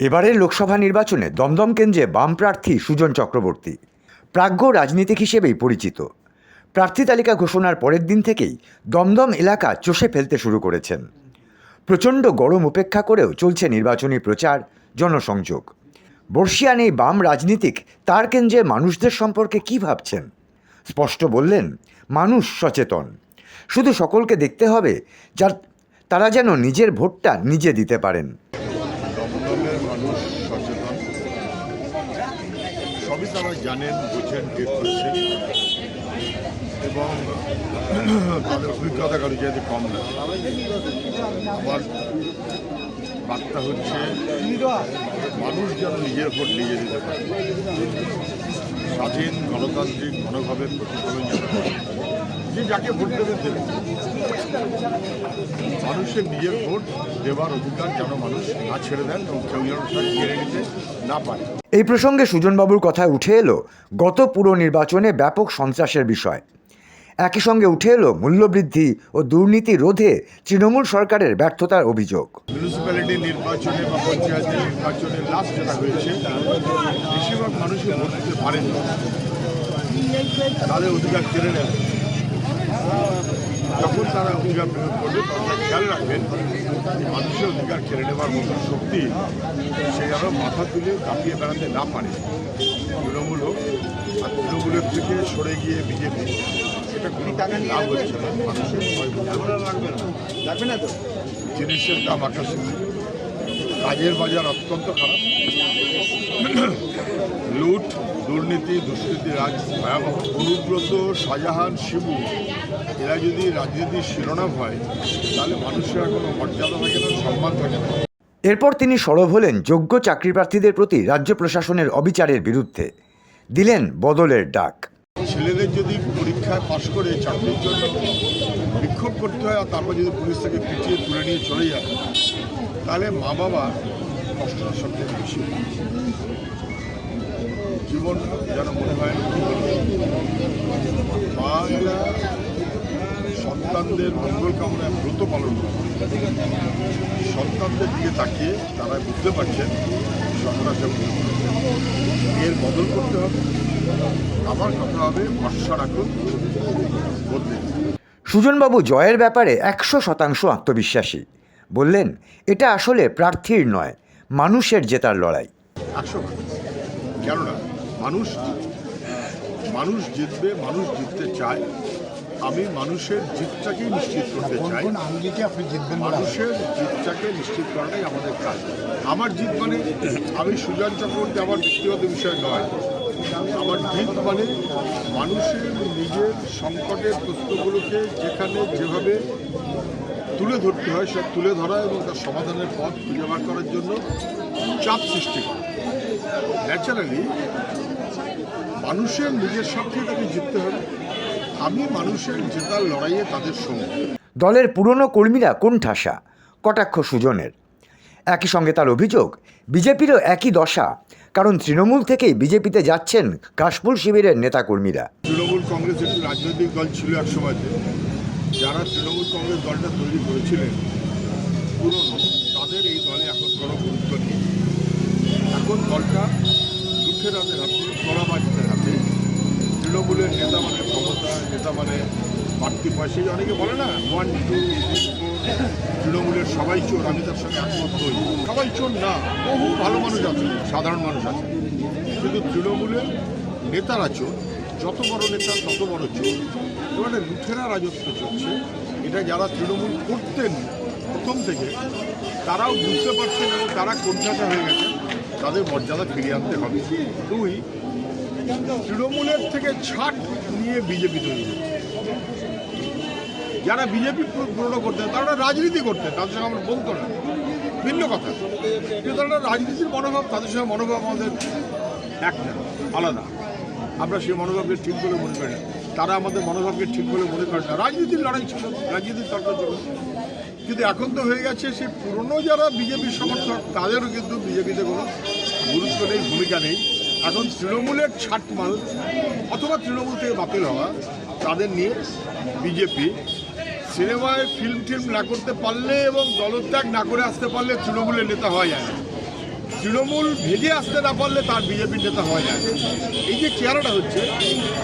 এবারের লোকসভা নির্বাচনে দমদম কেন্দ্রে বাম প্রার্থী সুজন চক্রবর্তী, প্রাজ্ঞ রাজনীতিক হিসেবেই পরিচিত। প্রার্থী তালিকা ঘোষণার পরের দিন থেকেই দমদম এলাকা চষে ফেলতে শুরু করেছেন। প্রচণ্ড গরম উপেক্ষা করেও চলছে নির্বাচনী প্রচার, জনসংযোগ। বর্ষিয়ান এই বাম রাজনীতিক তার কেন্দ্রে মানুষদের সম্পর্কে কি ভাবছেন? স্পষ্ট বললেন, মানুষ সচেতন। শুধু সকলকে দেখতে হবে, যার তারা যেন নিজের ভোটটা নিজে দিতে পারেন। জানেন, বোঝেন এবং, তাদের অভিজ্ঞতা কারও যেহেতু কম না। আমার বার্তা হচ্ছে, মানুষ যেন নিজের ভোট নিজে দিতে পারে। স্বাধীন গণতান্ত্রিক মনোভাবের প্রতিফলন। যে যাকে ভোট দেবে দেবে মানুষের নিজের ভোট দেওয়ার অধিকার যেন মানুষ না ছেড়ে দেন এবং কেউ যেন কেড়ে নিতে না পারে। এই প্রসঙ্গে সুজনবাবুর কথায় উঠে এলো গত পুর নির্বাচনে ব্যাপক সন্ত্রাসের বিষয়। একই সঙ্গে উঠে এলো মূল্যবৃদ্ধি ও দুর্নীতি রোধে তৃণমূল সরকারের ব্যর্থতার অভিযোগ। মিউনিসিপ্যালিটি নির্বাচনে বা পঞ্চায়েতের নির্বাচনে লাস্ট যেটা হয়েছে বেশিরভাগ মানুষই ভোট দিতে পারেন তাদের অধিকার কেড়ে নেন যখন তারা অধিকার প্রয়োগ করবে তখন খেয়াল রাখবেন মানুষের অধিকার কেড়ে নেওয়ার মতো শক্তি সে যেন মাথা তুলে কাঁপিয়ে বেড়াতে না পারে। তৃণমূল হোক আর তৃণমূলের থেকে সরে গিয়ে বিজেপি এটা কোনো লাভ হচ্ছে না মানুষের লাগবে না তো? জিনিসের দাম আকাশে। কাজের বাজার অত্যন্ত খারাপ। লুট দুর্নীতি দুষ্কৃতি রাজ ভয়াবহ। অনুব্রত শাহজাহান শিবু এরা যদি রাজনীতির শিরোনাম হয় তাহলে মানুষের কোনো মর্যাদা থাকে না সম্মান থাকে না। এরপর তিনি সরব হলেন যোগ্য চাকরি প্রার্থীদের প্রতি রাজ্য প্রশাসনের অবিচারের বিরুদ্ধে। দিলেন বদলের ডাক। ছেলেদের যদি পরীক্ষায় পাশ করে চাকরির জন্য বিক্ষোভ করতে হয় আর তারপর যদি পুলিশ থেকে পিটিয়ে তুলে নিয়ে চলে যায় তাহলে মা বাবা কষ্টটা সবথেকে বেশি। জীবন যেন মনে হয় এরা সন্তানদের মঙ্গল কামনায় ব্রত পালন করে। সন্তানদের দিকে তাকিয়ে তারা বুঝতে পারছেন সন্ত্রাসের এর বদল করতে হবে। আমার কথা হবে ভরসা রাখুন বদলে সুজনবাবু জয়ের ব্যাপারে একশো শতাংশ আত্মবিশ্বাসী। বললেন এটা আসলে প্রার্থীর নয় মানুষের জেতার লড়াই। একশো কেননা মানুষ মানুষ জিতবে মানুষ জিততে চায়। আমি মানুষের জিতটাকেই নিশ্চিত করতে চাই। আপনি জিতবেন মানুষের জিতটাকে নিশ্চিত করাটাই আমাদের কাজ। আমার জিত মানে আমি সুজন চক্রবর্তী আমার ব্যক্তিগত বিষয় নয়। আমার জিত মানে মানুষের নিজের সংকটের প্রশ্নগুলোকে যেখানে যেভাবে তুলে ধরতে হয় সে তুলে ধরা এবং তার সমাধানের পথ খুঁজে বার করার জন্য চাপ সৃষ্টি করা। ন্যাচারালি মানুষের নিজের স্বার্থে তাকে জিততে হবে। আমি মানুষের জেতার লড়াইয়ে তাদের সঙ্গে। দলের পুরনো কর্মীরা কোন ঠাসা? কটাক্ষ সুজনের। একই সঙ্গে তার অভিযোগ বিজেপিরও একই দশা। কারণ তৃণমূল থেকেই বিজেপিতে যাচ্ছেন কাশফুল শিবিরের নেতাকর্মীরা। তৃণমূল কংগ্রেস একটি রাজনৈতিক দল ছিল এক সময়তে যারা তৃণমূল কংগ্রেস দলটা তৈরি করেছিলেন পুরনো তাদের এই দলে এখন কোনো গুরুত্ব নেই। এখন দলটা দুঃখের হাতে কড়াবাজিদের হাতে, তৃণমূলের নেতা মানে ক্ষমতা, নেতা মানে বাড়তি পয়সা অনেকে বলে না ওয়ান টু তৃণমূলের সবাই চোর, আমি তার সঙ্গে একমত হই সবাই চোর না, বহু ভালো মানুষ আছে, সাধারণ মানুষ আছে। কিন্তু তৃণমূলের নেতারা চোর, যত বড় নেতা, তত বড় চোর। এবারে লুঠেরা রাজত্ব চলছে, এটা যারা তৃণমূল করতেন প্রথম থেকে, তারাও বুঝতে পারছেন এবং তারা কোনখাটা হয়ে গেছে তাদের মর্যাদা ফিরিয়ে আনতে হবে। দুই, তৃণমূলের থেকে ছাট নিয়ে বিজেপি তৈরি যারা বিজেপি পূর্ণ করতেন তারা রাজনীতি করতেন তাদের সঙ্গে আমরা বলতো না। ভিন্ন কথা। কিন্তু তারা রাজনীতির মনোভাব, তাদের সঙ্গে মনোভাব আমাদের এক না আলাদা। আমরা সেই মনোভাবকে ঠিক বলে মনে করি তারা আমাদের মনোভাবকে ঠিক বলে মনে করে না। রাজনীতির লড়াই ছিল, রাজনীতির তর্ক ছিল। কিন্তু এখন তো হয়ে গেছে সেই পুরনো যারা বিজেপির সমর্থক, তাদেরও কিন্তু বিজেপিতে কোনো গুরুত্ব নেই, ভূমিকা নেই। এখন তৃণমূলের ছাটমাল অথবা তৃণমূল থেকে বাতিল হওয়া, তাদের নিয়ে বিজেপি সিনেমায় ফিল্ম টিল্ম না করতে পারলে এবং দলত্যাগ না করে আসতে পারলে তৃণমূলের নেতা হওয়া যায় তৃণমূল ভেজে আসতে না পারলে তার বিজেপির নেতা হয় না। এই যে চেহারাটা হচ্ছে,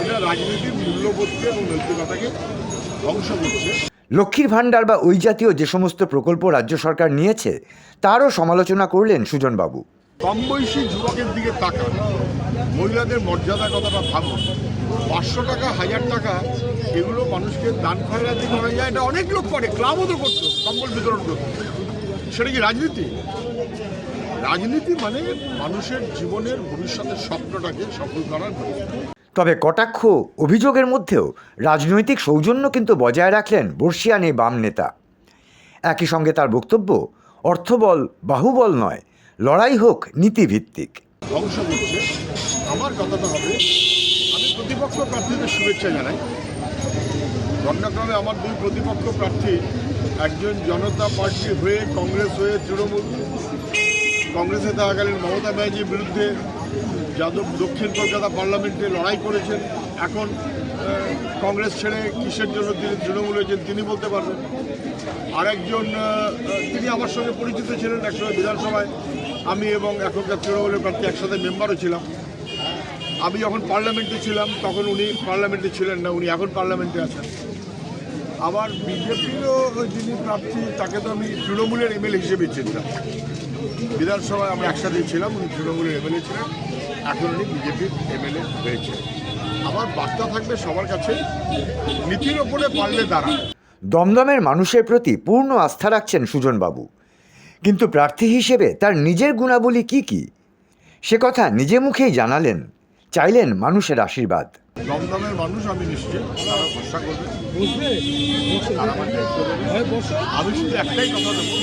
এটা রাজনীতির মূল্যবোধকে এবং নৈতিকতাকে ধ্বংস করছে। লক্ষ্মীর ভাণ্ডার বা ওই জাতীয় যে সমস্ত প্রকল্প রাজ্য সরকার নিয়েছে, তারও সমালোচনা করলেন সুজনবাবু। কম বয়সী যুবকের দিকে তাকান। মহিলাদের মর্যাদা কথাটা ভাবুন। পাঁচশো টাকা, হাজার টাকা এগুলো মানুষকে দান খয়রাতি করা যায় এটা অনেক লোক করে, ক্লাবও তো করতো, কম্বল বিতরণ করতো। সেটা কি রাজনীতি? রাজনীতি মানে মানুষের জীবনের ভবিষ্যতের স্বপ্নটাকে সফল করার তবে কটাক্ষ অভিযোগের মধ্যেও রাজনৈতিক সৌজন্য কিন্তু বজায় রাখলেন বর্ষিয়ান এই বাম নেতা। একই সঙ্গে তার বক্তব্য, অর্থবল বাহুবল নয়, লড়াই হোক নীতিভিত্তিক। আমার কথাটা হবে, আমি প্রতিপক্ষ প্রার্থীদের শুভেচ্ছা জানাই। ঘটনাক্রমে আমার দুই প্রতিপক্ষ প্রার্থী, একজন জনতা পার্টি হয়ে কংগ্রেস হয়ে তৃণমূল, কংগ্রেসে থাকাকালীন মমতা ব্যানার্জির বিরুদ্ধে যাদব দক্ষিণ কলকাতা পার্লামেন্টে লড়াই করেছেন। এখন কংগ্রেস ছেড়ে কিসের জন্য তিনি তৃণমূল হয়েছেন তিনি বলতে পারবেন। আরেকজন তিনি আমার সঙ্গে পরিচিত ছিলেন একসময় বিধানসভায়। আমি এবং এখনকার তৃণমূলের প্রার্থী একসাথে মেম্বারও ছিলাম। আমি যখন পার্লামেন্টে ছিলাম, তখন উনি পার্লামেন্টে ছিলেন না, উনি এখন পার্লামেন্টে আছেন। আবার বিজেপিরও যিনি প্রার্থী, তাকে তো আমি তৃণমূলের এমএলএ হিসেবে চিনতাম। বিধানসভায় আমরা একসাথেই ছিলাম, উনি তৃণমূলের এমএলএ ছিলেন। এখন উনি বিজেপির এমএলএ হয়েছে। আমার বার্তা থাকবে সবার কাছে নীতির ওপরে পারলে দাঁড়ান দমদমের মানুষের প্রতি পূর্ণ আস্থা রাখছেন সুজনবাবু। কিন্তু প্রার্থী হিসেবে তার নিজের গুণাবলী কি কি? সে কথা নিজে মুখেই জানালেন চাইলেন মানুষের আশীর্বাদ। দমদমের মানুষ আমি তারা ভরসা করবে। আমি শুধু একটাই কথা দেবো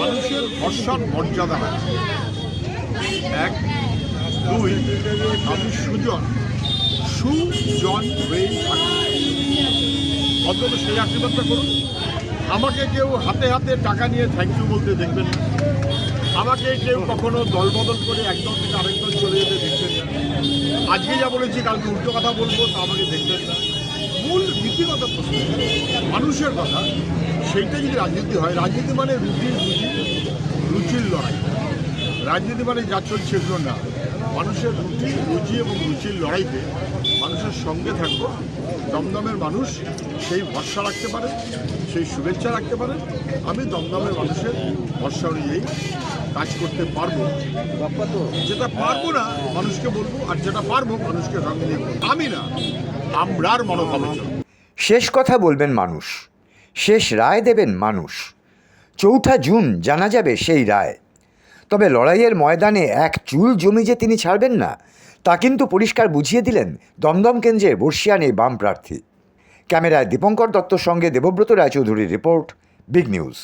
মানুষের ভরসার মর্যাদা আছে এক দুই, আমি সুজন সুজন হয়েই থাকি। অন্তত সেই আশীর্বাদটা করুন। আমাকে কেউ হাতে হাতে টাকা নিয়ে থ্যাংক ইউ বলতে দেখবেন না। আমাকে কেউ কখনো দলবদল করে একদল থেকে আরেক দল চলে যেতে দেখবেন না। আজকে যা বলেছি, কালকে উল্টো কথা বলব, তা আমাকে দেখবেন না। মূল নীতিগত প্রশ্ন, মানুষের কথা, সেইটা যদি রাজনীতি হয়, রাজনীতি মানে রুটির রুচি, রুচির লড়াই। রাজনীতি মানে যা চলছে এগুলো না। মানুষের রুচি রুচি এবং রুচির লড়াইতে মানুষের সঙ্গে থাকব। দমদমের মানুষ সেই ভরসা রাখতে পারে, সেই শুভেচ্ছা রাখতে পারে। আমি দমদমের মানুষের ভরসা অনুযায়ী কাজ করতে পারব। যেটা পারব না, মানুষকে বলব, আর যেটা পারব, মানুষকে সঙ্গে নিয়ে। আমি না, আমরার মনোভাবে চলবো। শেষ কথা বলবেন মানুষ, শেষ রায় দেবেন মানুষ। চৌঠা জুন জানা যাবে সেই রায়। তবে লড়াইয়ের ময়দানে এক চুল জমি যে তিনি ছাড়বেন না, তা কিন্তু পরিষ্কার বুঝিয়ে দিলেন দমদম কেন্দ্রে বর্ষিয়ানে বাম প্রার্থী। ক্যামেরায় দীপঙ্কর দত্তর সঙ্গে দেবব্রত রায়চৌধুরীর রিপোর্ট, বিগ নিউজ।